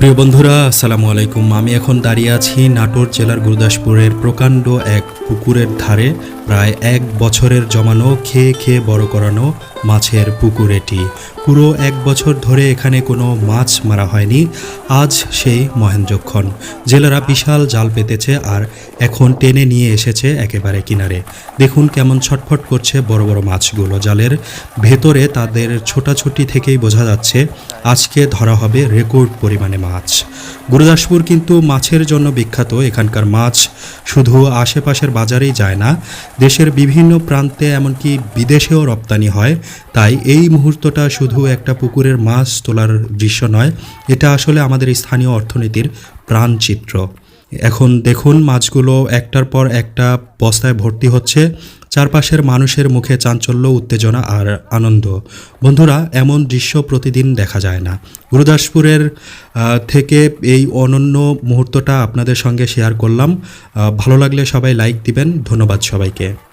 প্রিয় বন্ধুরা, আসসালামু আলাইকুম। আমি এখন দাঁড়িয়ে আছি নাটোর জেলার গুরুদাসপুরের প্রকাণ্ড এক পুকুরের ধারে। প্রায় এক বছরের জমানো, খেয়ে খেয়ে বড় করানো মাছের পুকুর এটি। পুরো এক বছর ধরে এখানে কোনো মাছ মারা হয়নি। আজ সেই মহেন্দ্রক্ষণ। জেলেরা বিশাল জাল পেতেছে আর এখন টেনে নিয়ে এসেছে একেবারে কিনারে। দেখুন কেমন ছটফট করছে বড় বড় মাছগুলো। জালের ভেতরে তাদের ছোটাছুটি থেকেই বোঝা যাচ্ছে, আজকে ধরা হবে রেকর্ড পরিমাণে মাছ। গুরুদাসপুর কিন্তু মাছের জন্য বিখ্যাত। এখানকার মাছ শুধু আশেপাশের বাজারেই যায় না, দেশের বিভিন্ন প্রান্তে এমনকি বিদেশেও রপ্তানি হয়। তাই এই মুহূর্তটা শুধু একটা পুকুরের মাছ তোলার দৃশ্য নয়, এটা আসলে আমাদের স্থানীয় অর্থনীতির প্রাণচিত্র। এখন দেখুন মাছগুলো একটার পর একটা বস্তায় ভর্তি হচ্ছে। চারপাশের মানুষের মুখে চাঞ্চল্য, উত্তেজনা আর আনন্দ। বন্ধুরা, এমন দৃশ্য প্রতিদিন দেখা যায় না। গুরুদাসপুরের থেকে এই অনন্য মুহূর্তটা আপনাদের সঙ্গে শেয়ার করলাম। ভালো লাগলে সবাই লাইক দিবেন। ধন্যবাদ সবাইকে।